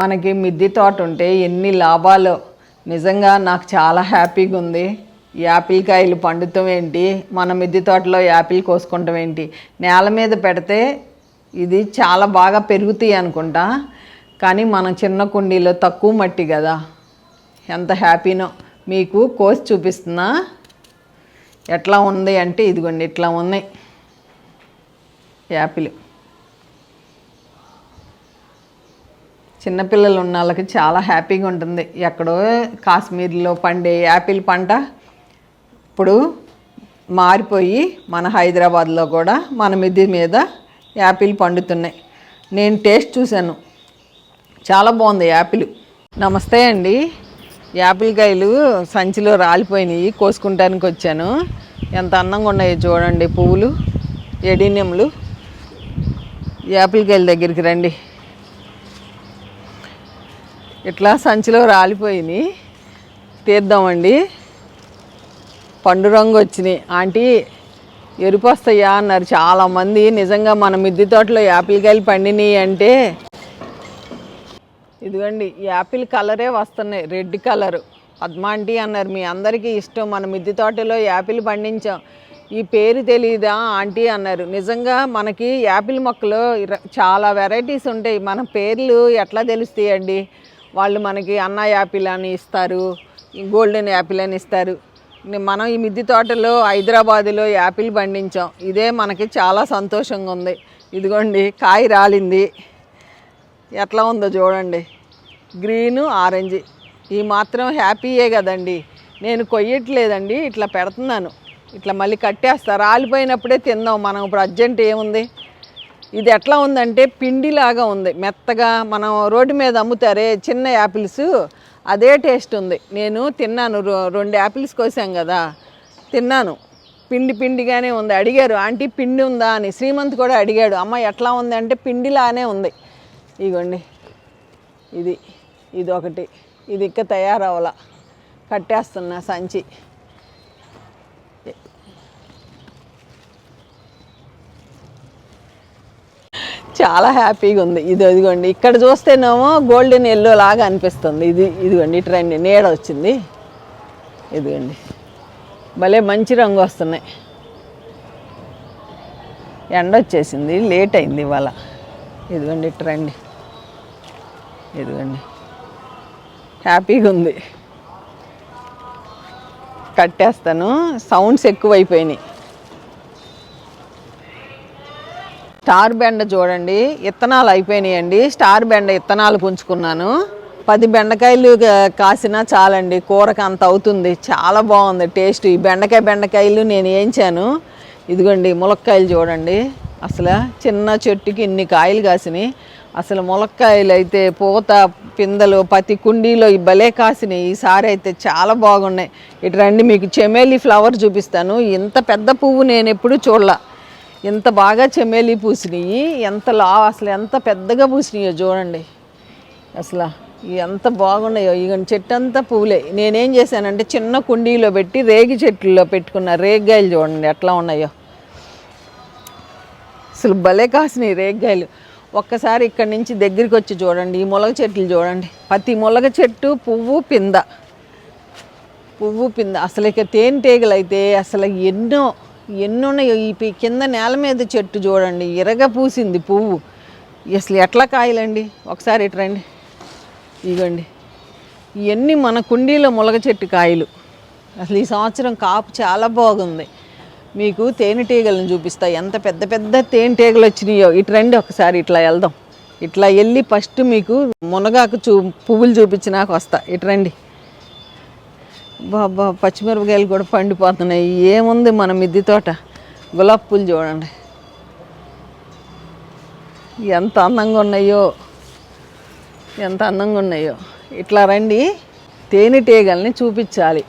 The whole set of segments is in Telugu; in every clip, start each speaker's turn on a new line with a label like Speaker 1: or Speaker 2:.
Speaker 1: మనకి మిద్దె తోట ఉంటే ఎన్ని లాభాలు. నిజంగా నాకు చాలా హ్యాపీగా ఉంది. యాపిల్ కాయలు పండుతాం ఏంటి? మన మిద్దె తోటలో యాపిల్ కోసుకుంటాం ఏంటి? నేల మీద పెడితే ఇది చాలా బాగా పెరుగుతాయి అనుకుంటా. కానీ మనం చిన్న కుండీలో తక్కువ మట్టి కదా. ఎంత హ్యాపీనో. మీకు కోసి చూపిస్తున్నా. ఎట్లా ఉంది అంటే ఇదిగోండి ఇట్లా ఉన్నాయి యాపిల్. చిన్నపిల్లలు ఉన్న వాళ్ళకి చాలా హ్యాపీగా ఉంటుంది. ఎక్కడో కాశ్మీర్లో పండే యాపిల్ పంట ఇప్పుడు మారిపోయి మన హైదరాబాద్లో కూడా మన మిద్దె మీద యాపిల్ పండుతున్నాయి. నేను టేస్ట్ చూశాను. చాలా బాగుంది యాపిల్. నమస్తే అండి. యాపిల్ కాయలు సంచిలో రాలిపోయినాయి. కోసుకుంటానికి వచ్చాను. ఎంత అందంగా ఉన్నాయో చూడండి. పువ్వులు ఎడీనియంలు. యాపిల్ కాయల దగ్గరికి రండి. ఇట్లా సంచిలో రాలిపోయినాయి. తీద్దామండి. పండు రంగు వచ్చినాయి. ఆంటీ ఎరుపు వస్తాయా అన్నారు. చాలామంది నిజంగా మన మిద్ది తోటలో యాపిల్ కాయలు పండినాయి అంటే ఇదిగోండి యాపిల్ కలరే వస్తున్నాయి. Red colour. పద్మాంటి అన్నారు. మీ అందరికీ ఇష్టం. మన మిద్ది తోటలో యాపిల్ పండించాం. ఈ పేరు తెలియదా ఆంటీ అన్నారు. నిజంగా మనకి యాపిల్ మొక్కలు చాలా వెరైటీస్ ఉంటాయి. మన పేర్లు ఎట్లా తెలుస్తాయండి? వాళ్ళు మనకి అన్న యాపిల్ అని ఇస్తారు ఈ గోల్డెన్ యాపిల్ అని ఇస్తారు. మనం ఈ మిద్ది తోటలో హైదరాబాదులో యాపిల్ పండించాం. ఇదే మనకి చాలా సంతోషంగా ఉంది. ఇదిగోండి కాయ రాలింది. ఎట్లా ఉందో చూడండి. Green orange. ఈ మాత్రం హ్యాపీయే కదండి. నేను కొయ్యట్లేదండి ఇట్లా పెడుతున్నాను. ఇట్లా మళ్ళీ కట్టేస్తా. రాలిపోయినప్పుడే తిందాం మనం. ఇప్పుడు అర్జెంట్ ఏముంది? ఇది ఎట్లా ఉందంటే పిండిలాగా ఉంది. మెత్తగా మనం రోడ్డు మీద అమ్ముతారే చిన్న యాపిల్స్ అదే టేస్ట్ ఉంది. నేను తిన్నాను రెండు యాపిల్స్ కోసాం కదా తిన్నాను. పిండి పిండిగానే ఉంది. అడిగారు ఆంటీ పిండి ఉందా? అని. శ్రీమంత్ కూడా అడిగాడు అమ్మ ఎట్లా ఉంది అంటే పిండిలానే ఉంది. ఇగోండి ఇది ఇది ఒకటి ఇది ఇక తయారవల కట్టేస్తున్నా సంచి. చాలా హ్యాపీగా ఉంది. ఇది ఇదిగోండి ఇక్కడ చూస్తేనేమో గోల్డెన్ ఎల్లో లాగా అనిపిస్తుంది. ఇది ఇదిగోండి ఇటు రండి నీడ వచ్చింది. ఇదిగోండి భలే మంచి రంగు వస్తున్నాయి. ఎండ వచ్చేసింది లేట్ అయింది ఇవాళ. ఇదిగోండి ఇటు రండి ఇదిగోండి హ్యాపీగా ఉంది. కట్టేస్తాను సౌండ్స్ ఎక్కువైపోయినాయి. స్టార్ బెండ చూడండి ఇత్తనాలు అయిపోయినాయండి. స్టార్ బెండ ఇత్తనాలు పుంచుకున్నాను పది బెండకాయలు కాసినా చాలండి. కూరకు అంత అవుతుంది. చాలా బాగుంది టేస్ట్. ఈ బెండకాయ బెండకాయలు నేను వేయించాను ఇదిగోండి ములక్కాయలు చూడండి. అసలు చిన్న చెట్టుకి ఇన్ని కాయలు కాసినాయి. అసలు ములక్కాయలు అయితే పూత పిందెలు ప్రతి కుండీలో ఈ భలే కాసినాయి. ఈసారి అయితే చాలా బాగున్నాయి. ఇటు రండి మీకు చెమేలి ఫ్లవర్ చూపిస్తాను. ఇంత పెద్ద పువ్వు నేను ఎప్పుడూ చూడలే. ఎంత బాగా చెమేలి పూసినాయి ఎంత లా అసలు ఎంత పెద్దగా పూసినాయో చూడండి. అసలు ఎంత బాగున్నాయో ఇక చెట్టు అంతా పువ్వులే. నేనేం చేశానంటే చిన్న కుండీలో పెట్టి రేగి చెట్లలో పెట్టుకున్న రేగ్గాయలు చూడండి ఎట్లా ఉన్నాయో. అసలు భలే కాసినాయి రేగ్గాయలు. ఒక్కసారి ఇక్కడి నుంచి దగ్గరికి వచ్చి చూడండి ఈ ములగ చెట్లు చూడండి. ప్రతి ములగ చెట్టు పువ్వు పింద. పువ్వు పింద. అసలు ఇక తేనెటీగలు అయితే అసలు ఎన్నో ఎన్నున్నాయో ఈ కింద నేల మీద చెట్టు చూడండి ఇరగ పూసింది పువ్వు. అసలు ఎట్లా కాయలండి? ఒకసారి ఇటు రండి. ఇగోండి. ఇవన్నీ మన కుండీలో ములగ చెట్టు కాయలు. అసలు ఈ సంవత్సరం కాపు చాలా బాగుంది. మీకు తేనెటీగలను చూపిస్తా. ఎంత పెద్ద పెద్ద తేనెటీగలు వచ్చినాయో. ఇటు రండి ఒకసారి ఇట్లా వెళ్దాం. ఇట్లా వెళ్ళి ఫస్ట్ మీకు మునగాకు చూ పువ్వులు చూపించినాక వస్తా. ఇటు రండి. బాబా పచ్చిమిరపకాయలు కూడా పండిపోతున్నాయి. ఏముంది మన మిద్దె తోట? గులాబ్ పూలు చూడండి. ఎంత అందంగా ఉన్నాయో. ఎంత అందంగా ఉన్నాయో. ఇట్లా రండి తేనెటీగల్ని చూపించాలి.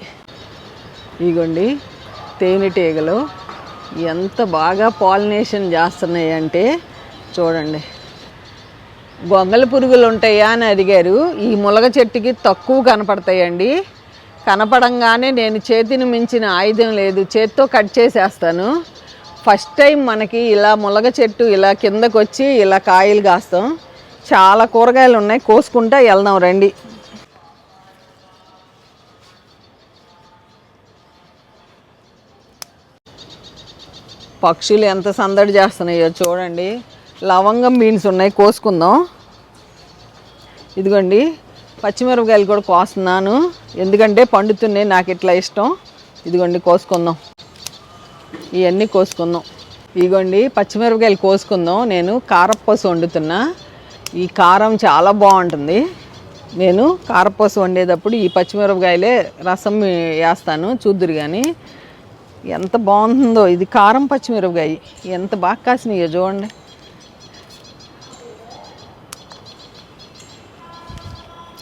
Speaker 1: ఇగోండి తేనెటీగలు ఎంత బాగా పాలినేషన్ చేస్తున్నాయి అంటే చూడండి. గొంగళి పురుగులు ఉంటాయా అని అడిగారు. ఈ ములగ చెట్టుకి తక్కువ కనపడతాయండి. కనపడంగానే నేను చేతిని మించిన ఆయుధం లేదు. చేత్తో కట్ చేసేస్తాను. ఫస్ట్ టైం మనకి ఇలా ములగ చెట్టు ఇలా కిందకు వచ్చి ఇలా కాయలు కాస్తాం. చాలా కూరగాయలు ఉన్నాయి. కోసుకుంటా వెళ్దాం రండి. పక్షులు ఎంత సందడి చేస్తున్నాయో చూడండి. లవంగం బీన్స్ ఉన్నాయి. కోసుకుందాం. ఇదిగోండి. పచ్చిమిరపకాయలు కూడా కోస్తున్నాను. ఎందుకంటే పండుతున్నాయి నాకు ఇట్లా ఇష్టం. ఇదిగోండి కోసుకుందాం. ఇవన్నీ కోసుకుందాం. ఇదిగోండి పచ్చిమిరపకాయలు కోసుకుందాం. నేను కారపూస వండుతున్నా. ఈ కారం చాలా బాగుంటుంది. నేను కారపూస వండేటప్పుడు ఈ పచ్చిమిరపకాయలే రసం వేస్తాను. చూద్దురు కానీ ఎంత బాగుంటుందో. ఇది కారం పచ్చిమిరపకాయ. ఎంత బాగా కాసినాయో చూడండి.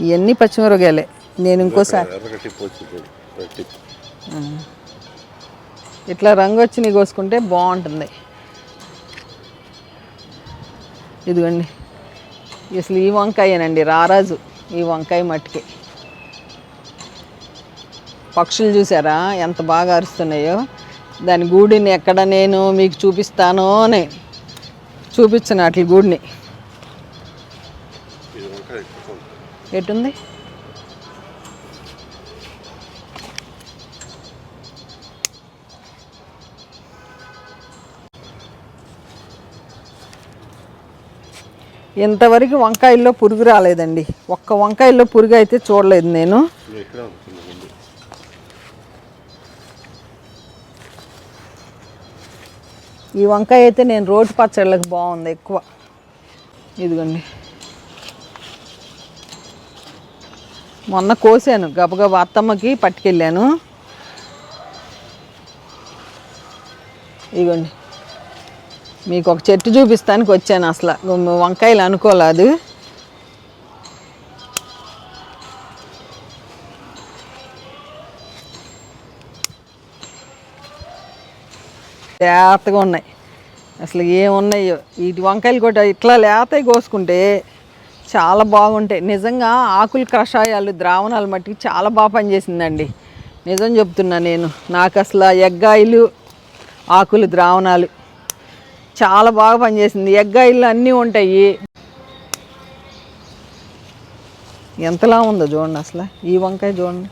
Speaker 1: ఇవన్నీ పచ్చిమిరపకాయలే. నేను ఇంకోసారి ఇట్లా రంగు వచ్చి కోసుకుంటే బాగుంటుంది. ఇదిగోండి. అసలు ఈ వంకాయనండి రారాజు ఈ వంకాయ మట్టికి. పక్షులు చూసారా ఎంత బాగా అరుస్తున్నాయో? దాని గూడిని ఎక్కడ నేను మీకు చూపిస్తానో అని. చూపించను అట్ల గూడిని
Speaker 2: ఇది వంకాయ ఎక్కువ ఉంది.
Speaker 1: ఎటుంది ఇంతవరకు వంకాయల్లో పురుగు రాలేదండి. ఒక్క వంకాయల్లో పురుగు అయితే చూడలేదు నేను. ఈ వంకాయ అయితే నేను రోడ్డు పచ్చళ్ళకి బాగుంది ఎక్కువ. ఇదిగోండి. మొన్న కోసాను. గబగబా అత్తమ్మకి పట్టుకెళ్ళాను. ఇదిగోండి మీకు ఒక చెట్టు చూపిస్తానికి వచ్చాను అసలు. వంకాయలు అనుకోలేదు. లేతగా ఉన్నాయి. అసలు ఏమున్నాయో? వీటి వంకాయలు కూడా ఇట్లా లేతవి కోసుకుంటే చాలా బాగుంటాయి. నిజంగా ఆకులు కషాయాలు ద్రావణాలు మట్టికి చాలా బాగా పనిచేసిందండి. నిజం చెప్తున్నా నేను. నాకు అసలు ఎగ్గాయలు ఆకులు ద్రావణాలు చాలా బాగా పనిచేసింది. ఎగ్గాయలు అన్నీ ఉంటాయి. ఎంతలా ఉందో చూడండి అసలు. ఈ వంకాయ చూడండి.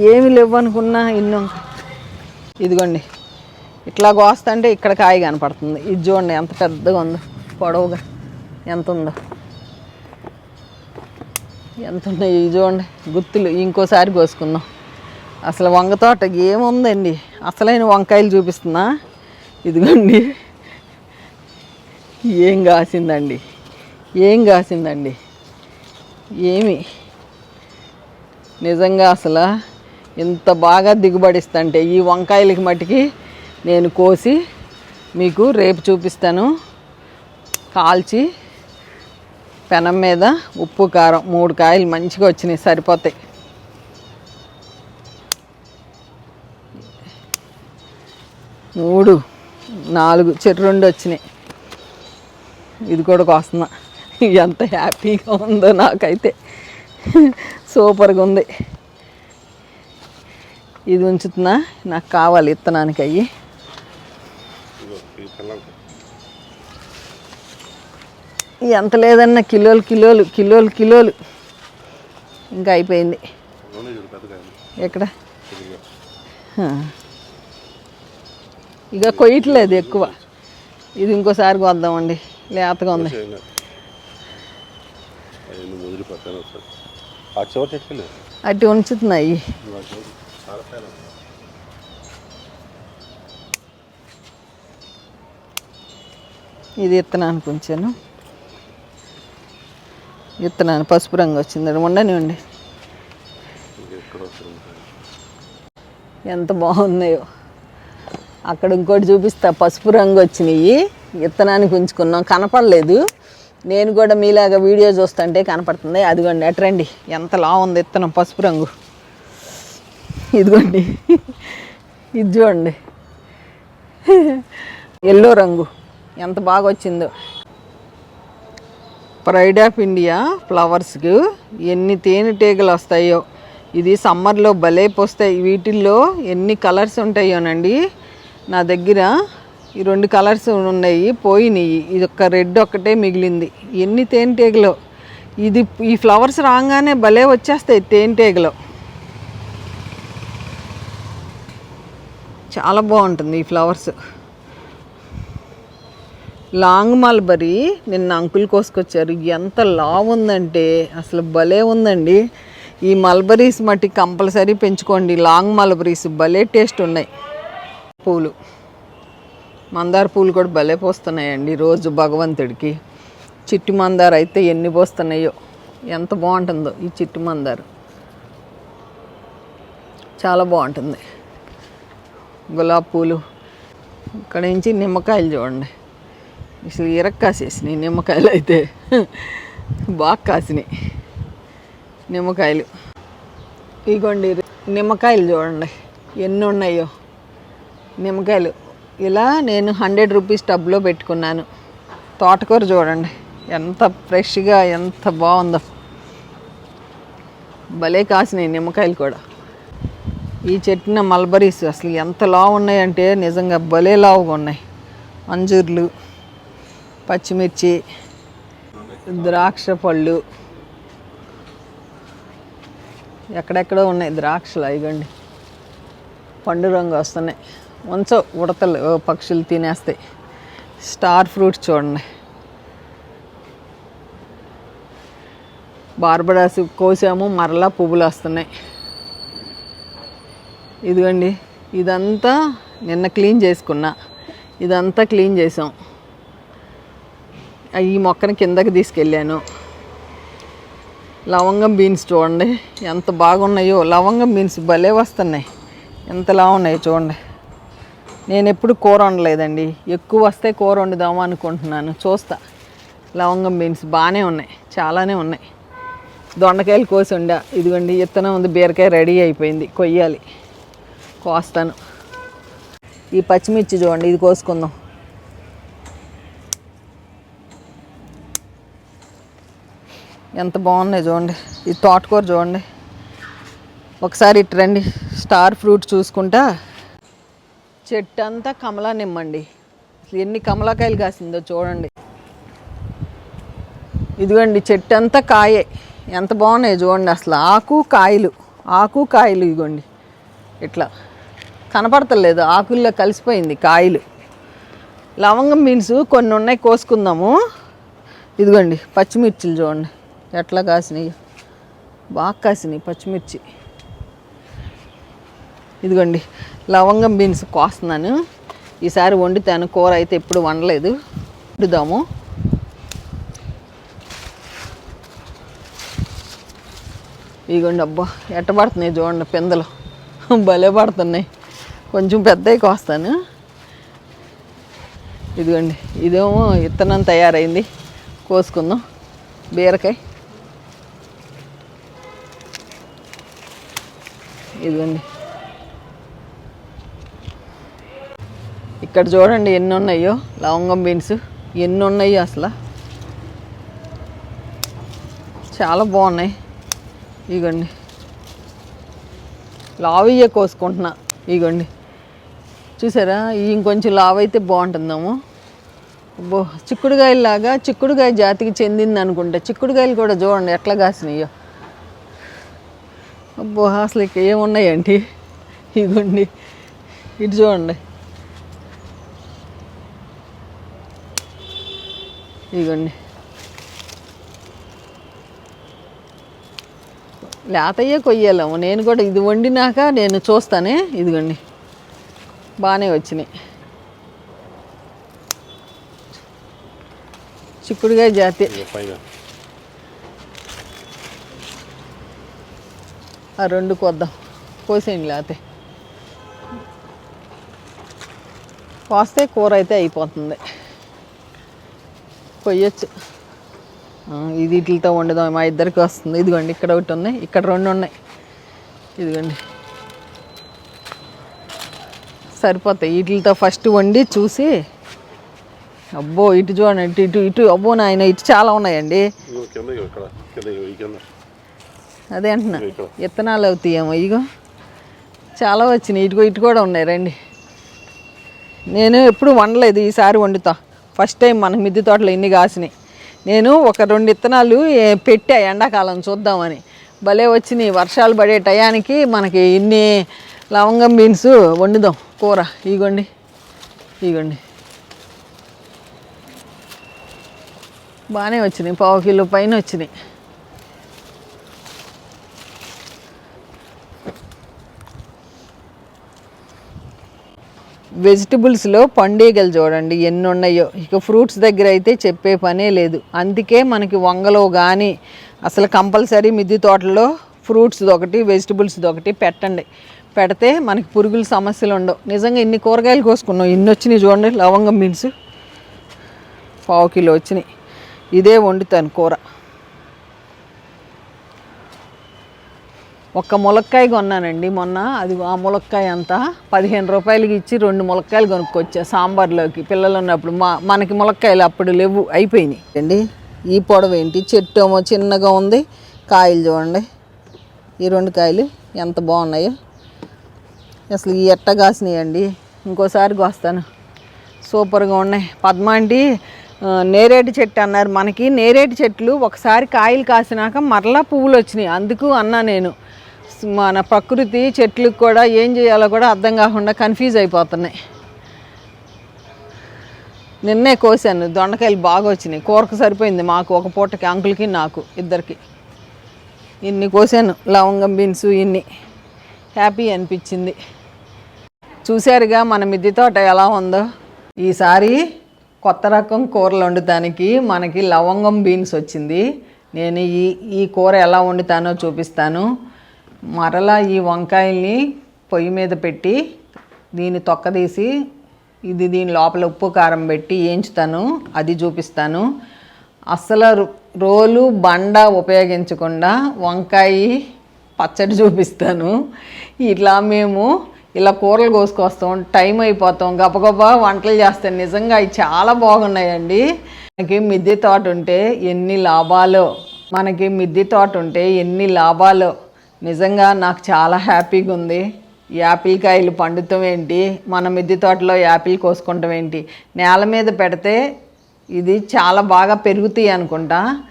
Speaker 1: ఏమి లేవు అనుకున్నా ఇన్ని వంకాయ ఇదిగోండి. ఇట్లా కోస్తుంటే ఇక్కడ కాయ కనపడుతుంది. ఇది చూడండి ఎంత పెద్దగా ఉందో. పొడవుగా. ఎంత ఉందో ఎంత ఉన్నాయి ఇది చూడండి గుత్తులు. ఇంకోసారి కోసుకుందాం. అసలు వంగ తోట ఏముందండి? అసలైన వంకాయలు చూపిస్తున్నా. ఇదిగోండి. ఏం కాసిందండి? ఏం కాసిందండి? ఏమి? నిజంగా అసలు ఇంత బాగా దిగుబడిస్తుంటే ఈ వంకాయలకి మట్టికి నేను కోసి మీకు రేపు చూపిస్తాను. కాల్చి పెనం మీద ఉప్పు కారం మూడు కాయలు మంచిగా వచ్చినాయి సరిపోతాయి. మూడు నాలుగు చెట్టు రెండు వచ్చినాయి. ఇది కూడా కోస్తున్నా. ఎంత హ్యాపీగా ఉందో నాకైతే. సూపర్గా ఉంది. ఇది ఉంచుతున్నా నాకు కావాలి ఇత్తనానికి అయ్యి. ఎంత లేదన్నా కిలోలు కిలోలు కిలోలు కిలోలు. ఇంకా అయిపోయింది. ఎక్కడ. ఇక కొయ్యట్లేదు ఎక్కువ. ఇది ఇంకోసారి కొద్దామండి లేతగా ఉంది. అటు ఉంచుతున్నాయి. ఇది ఇత్తనానికి ఉంచాను. విత్తనాన్ని పసుపు రంగు వచ్చిందండి ఉండనివ్వండి ఎంత బాగున్నాయో. అక్కడ ఇంకోటి చూపిస్తా. పసుపు రంగు వచ్చినాయి. విత్తనానికి ఉంచుకున్నాం. కనపడలేదు. నేను కూడా మీలాగా వీడియో చూస్తుంటే కనపడుతుంది. అదిగోండి అట్రండి ఎంత లా ఉంది విత్తనం పసుపు రంగు. ఇదిగోండి. ఇది చూడండి. ఎల్లో రంగు. ఎంత బాగా వచ్చిందో. ప్రైడ్ ఆఫ్ ఇండియా ఫ్లవర్స్కి ఎన్ని తేనెటీగలు వస్తాయో. ఇది సమ్మర్లో భలే పోస్తాయి. వీటిల్లో ఎన్ని కలర్స్ ఉంటాయోనండి. నా దగ్గర ఈ రెండు కలర్స్ ఉన్నాయి. పోయినాయి. ఇది ఒక రెడ్ ఒక్కటే మిగిలింది. ఎన్ని తేనెటీగలు ఇది ఈ ఫ్లవర్స్ రాగానే భలే వచ్చేస్తాయి తేనెటీగలు చాలా బాగుంటుంది ఈ ఫ్లవర్స్ లాంగ్ మల్బరీ నిన్న అంకుల్ కోసుకొచ్చారు. ఎంత లావ్ ఉందంటే అసలు భలే ఉందండి. ఈ మల్బరీస్ మట్టి కంపల్సరీ పెంచుకోండి. లాంగ్ మల్బరీస్ భలే టేస్ట్ ఉన్నాయి. పూలు. మందార పూలు కూడా భలే పోస్తున్నాయండి రోజు భగవంతుడికి. చిట్టి మందార అయితే ఎన్ని పోస్తున్నాయో ఎంత బాగుంటుందో ఈ చిట్టి మందారు. చాలా బాగుంటుంది. గులాబీ పూలు. ఇక్కడ నుంచి నిమ్మకాయలు చూడండి. అసలు ఇరక్ కాసేసినాయి నిమ్మకాయలు అయితే. బాగా కాసినాయి నిమ్మకాయలు. ఇగోండి నిమ్మకాయలు చూడండి. ఎన్ని ఉన్నాయో నిమ్మకాయలు. ఇలా నేను హండ్రెడ్ రూపీస్ టబ్లో పెట్టుకున్నాను. తోటకూర చూడండి. ఎంత ఫ్రెష్గా ఎంత బాగుందో. భలే కాసినాయి నిమ్మకాయలు కూడా. ఈ చెట్టున మల్బరీస్ అసలు ఎంత లావు ఉన్నాయంటే నిజంగా భలే లావుగా ఉన్నాయి. అంజూర్లు. పచ్చిమిర్చి ద్రాక్ష పళ్ళు ఎక్కడెక్కడో ఉన్నాయి ద్రాక్షలు ఇగండి పండు రంగు వస్తున్నాయి. ఉంచో ఉడతలు పక్షులు తినేస్తాయి. స్టార్ ఫ్రూట్స్ చూడండి. బార్బడాస్ కోసాము మరలా పువ్వులు వస్తున్నాయి. ఇదిగోండి ఇదంతా నిన్న క్లీన్ చేసుకున్నా. ఇదంతా క్లీన్ చేసాం. ఈ మొక్కని కిందకి తీసుకెళ్ళాను. లవంగం బీన్స్ చూడండి ఎంత బాగున్నాయో. లవంగం బీన్స్ భలే వస్తున్నాయి. ఎంతలా ఉన్నాయో చూడండి. నేను ఎప్పుడు కూర వండలేదండి. ఎక్కువ వస్తే కూర వండుదామా అనుకుంటున్నాను. చూస్తా. లవంగం బీన్స్ బాగానే ఉన్నాయి. చాలానే ఉన్నాయి. దొండకాయలు కోసి ఉండా ఇదిగోండి ఇత్తనం ఉంది. బీరకాయ రెడీ అయిపోయింది. కొయ్యాలి. కోస్తాను. ఈ పచ్చిమిర్చి చూడండి ఇది కోసుకుందాం. ఎంత బాగున్నాయి చూడండి. ఈ తోటకూర చూడండి. ఒకసారి ఇటు రండి. స్టార్ ఫ్రూట్ చూసుకుంటా. చెట్టు అంతా కమలా నిమ్మండి. ఎన్ని కమలాకాయలు కాసిందో చూడండి. ఇదిగోండి చెట్టు అంతా కాయే. ఎంత బాగున్నాయి చూడండి అసలు. ఆకు కాయలు. ఆకు కాయలు ఇదిగోండి. ఇట్లా. కనపడతలేదు. ఆకుల్లో కలిసిపోయింది కాయలు. లవంగం బీన్స్ కొన్ని ఉన్నాయి కోసుకుందాము. ఇదిగోండి పచ్చిమిర్చిలు చూడండి. ఎట్లా కాసినాయి? బాగా కాసినాయి పచ్చిమిర్చి. ఇదిగోండి లవంగం బీన్స్ కోస్తున్నాను. ఈసారి వండుతాను కూర అయితే ఎప్పుడు వండలేదు. వండుదాము. ఇదిగోండి అబ్బా ఎట్ట పడుతున్నాయి చూడండి పిందలు. భలే పడుతున్నాయి. కొంచెం పెద్దవి కోస్తాను. ఇదిగోండి ఇదేమో విత్తనం తయారైంది. కోసుకుందాం. బీరకాయ. ఇదిగోండి. ఇక్కడ చూడండి ఎన్ని ఉన్నాయో లవంగం బీన్స్. ఎన్ని ఉన్నాయో అసలు. చాలా బాగున్నాయి. ఇగోండి లావయ్యే కోసుకుంటున్నా. ఇగోండి చూసారా? ఇంకొంచెం లావ్ అయితే బాగుంటుందేమో. అబ్బో చిక్కుడుకాయలాగా చిక్కుడుకాయ జాతికి చెందింది అనుకుంటా చిక్కుడుకాయలు కూడా చూడండి ఎట్లా కాసినాయో. అబ్బో అసలు ఇక ఏమున్నాయండి? ఇగోండి ఇటు చూడండి. ఇగోండి లేతయ్యే కొయ్యాలేమో. నేను కూడా ఇది వండినాక నేను చూస్తానే. ఇదిగోండి బాగానే వచ్చినాయి. చిక్కుడుకాయ జాతి
Speaker 2: ఇక పైన
Speaker 1: ఆ రెండు కొద్దాం. కోసేయండి లేతే కోస్తే కూర అయితే అయిపోతుంది. కొయ్యొచ్చు. ఇది వీటితో వండుదాం. మా ఇద్దరికి వస్తుంది. ఇదిగోండి ఇక్కడ ఒకటి ఉన్నాయి ఇక్కడ రెండు ఉన్నాయి. ఇదిగోండి. సరిపోతాయి. వీటితో ఫస్ట్ వండి చూసి అబ్బో ఇటు చూడండి ఇటు ఇటు అబ్బో నాయన ఇటు చాలా ఉన్నాయండి. అదే అంటున్నా. విత్తనాలు అవుతాయేమో ఇగో చాలా వచ్చినాయి. ఇటుకో ఇటు కూడా ఉన్నాయి. రండి. నేను ఎప్పుడు వండలేదు ఈసారి వండుతా. ఫస్ట్ టైం మన మిద్దె తోటలో ఇన్ని కాసినాయి. నేను ఒక రెండు విత్తనాలు పెట్టా ఎండాకాలం చూద్దామని. భలే వచ్చినాయి. వర్షాలు పడే టయానికి మనకి ఇన్ని లవంగం బీన్స్ వండుదాం. కూర. ఇగోండి. ఇగోండి. బాగానే వచ్చినాయి. పావు కిలో పైన వచ్చినాయి. వెజిటబుల్స్లో పండుగలు చూడండి ఎన్ని ఉన్నాయో ఇక ఫ్రూట్స్ దగ్గర అయితే చెప్పే పనే లేదు. అందుకే మనకి వంగలో కానీ అసలు కంపల్సరీ మిద్ది తోటలో ఫ్రూట్స్ ఒకటి వెజిటబుల్స్ది ఒకటి పెట్టండి. పెడితే మనకి పురుగుల సమస్యలు ఉండవు. నిజంగా ఇన్ని కూరగాయలు కోసుకున్నాం ఇన్ని వచ్చినాయి చూడండి లవంగం బీన్స్. పావు కిలో వచ్చినాయి. ఇదే వండుతాను కూర. ఒక్క ములక్కాయ కొన్నానండి మొన్న. అది ఆ ములక్కాయ అంతా పదిహేను రూపాయలకి ఇచ్చి రెండు ములక్కాయలు కొనుక్కొచ్చా సాంబార్లోకి. పిల్లలు ఉన్నప్పుడు మా మనకి ములక్కాయలు అప్పుడు లేవు అయిపోయినాయి. అండి ఈ పొడవు ఏంటి? చెట్టు ఏమో చిన్నగా ఉంది. కాయలు చూడండి. ఈ రెండు కాయలు ఎంత బాగున్నాయో. అసలు ఈ ఎట్ట కాసినాయండి? ఇంకోసారి కోస్తాను. సూపర్గా ఉన్నాయి. పద్మ ఆంటీ ఆ, నేరేడు చెట్టు అన్నారు. మనకి నేరేడు చెట్లు ఒకసారి కాయలు కాసినాక మరలా పువ్వులు వచ్చినాయి. అందుకు అన్నా నేను. మన ప్రకృతి చెట్లకు కూడా ఏం చేయాలో కూడా అర్థం కాకుండా కన్ఫ్యూజ్ అయిపోతున్నాయి. నిన్నే కోసాను దొండకాయలు బాగా వచ్చినాయి. కూరకు సరిపోయింది మాకు ఒక పూటకి అంకుల్కి నాకు ఇద్దరికి. ఇన్ని కోసాను లవంగం బీన్స్ ఇన్ని. హ్యాపీ అనిపించింది. చూశారుగా మన మిద్దె తోట ఎలా ఉందో? ఈసారి కొత్త రకం కూరలు వండుతానికి మనకి లవంగం బీన్స్ వచ్చింది. నేను ఈ ఈ కూర ఎలా వండుతానో చూపిస్తాను. మరలా ఈ వంకాయల్ని పొయ్యి మీద పెట్టి దీన్ని తొక్కదీసి ఇది దీని లోపల ఉప్పు కారం పెట్టి వేయించుతాను అది చూపిస్తాను. అస్సలు రో- రోలు బండ ఉపయోగించకుండా వంకాయ పచ్చడి చూపిస్తాను. ఇట్లా మేము ఇలా కూరలు కోసుకొస్తాం టైం అయిపోతాం గబగబ వంటలు చేస్తాం. నిజంగా అవి చాలా బాగున్నాయండి. మనకి మిద్దె తోట ఉంటే ఎన్ని లాభాలు మనకి మిద్దె తోట ఉంటే ఎన్ని లాభాలు. నిజంగా నాకు చాలా హ్యాపీగా ఉంది. యాపిల్ కాయలు పండుతాం ఏంటి? మన మిద్దె తోటలో యాపిల్ కోసుకుంటాం ఏంటి? నేల మీద పెడితే ఇది చాలా బాగా పెరుగుతాయి అనుకుంటా.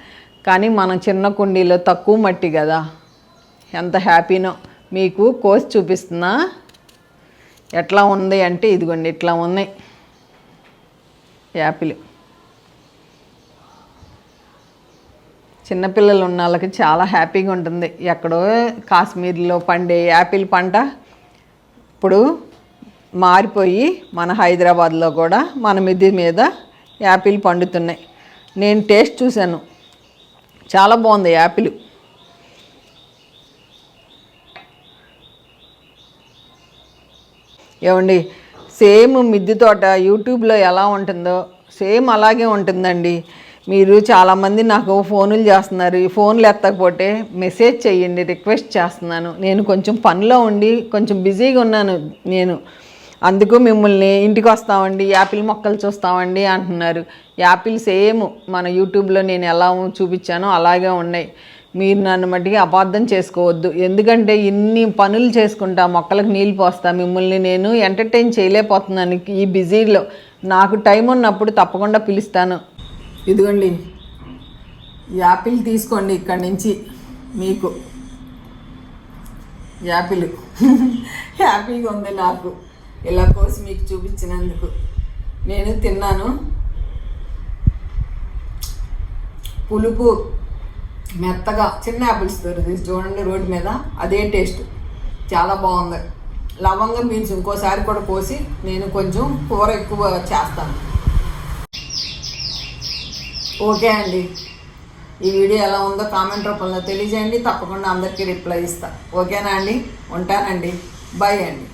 Speaker 1: కానీ మనం చిన్న కుండీలో తక్కువ మట్టి కదా. ఎంత హ్యాపీనో. మీకు కోసి చూపిస్తున్నా. ఎట్లా ఉంది అంటే ఇదిగోండి ఇట్లా ఉన్నాయి యాపిల్. చిన్నపిల్లలు ఉన్న వాళ్ళకి చాలా హ్యాపీగా ఉంటుంది. ఎక్కడో కాశ్మీర్లో పండే యాపిల్ పంట ఇప్పుడు మారిపోయి మన హైదరాబాద్లో కూడా మన మిద్ది మీద యాపిల్ పండుతున్నాయి. నేను టేస్ట్ చూశాను. చాలా బాగుంది యాపిల్. ఏమండి సేమ్ మిద్ది తోట యూట్యూబ్లో ఎలా ఉంటుందో సేమ్ అలాగే ఉంటుందండి. మీరు చాలామంది నాకు ఫోనులు చేస్తున్నారు. ఈ ఫోన్లు ఎత్తకపోతే మెసేజ్ చేయండి రిక్వెస్ట్ చేస్తున్నాను. నేను కొంచెం పనిలో ఉండి కొంచెం బిజీగా ఉన్నాను నేను. అందుకు మిమ్మల్ని ఇంటికి వస్తామండి యాపిల్ మొక్కలు చూస్తామండి అంటున్నారు. యాపిల్ సేమ్ మన యూట్యూబ్లో నేను ఎలా చూపించానో అలాగే ఉన్నాయి. మీరు నన్ను మట్టికి అపార్థం చేసుకోవద్దు. ఎందుకంటే ఇన్ని పనులు చేసుకుంటా మొక్కలకు నీళ్ళు పోస్తా మిమ్మల్ని నేను ఎంటర్టైన్ చేయలేకపోతున్నాను ఈ బిజీలో. నాకు టైం ఉన్నప్పుడు తప్పకుండా పిలుస్తాను. ఇదిగోండి. యాపిల్ తీసుకోండి ఇక్కడి నుంచి మీకు. యాపిల్. హ్యాపీగా ఉంది నాకు. ఇలా కోసి మీకు చూపించినందుకు. నేను తిన్నాను. పులుపు మెత్తగా చిన్న యాపిల్స్ దొరుకుతుంది చూడండి రోడ్డు మీద. అదే టేస్ట్. చాలా బాగుంది. లవంగం బీన్స్ ఇంకోసారి కూడా కోసి నేను కొంచెం కూర ఎక్కువ చేస్తాను. ఓకే అండి. ఈ వీడియో ఎలా ఉందో కామెంట్ రూపంలో తెలియజేయండి. తప్పకుండా అందరికీ రిప్లై ఇస్తా. ఓకేనా అండి? ఉంటానండి. బాయ్ అండి.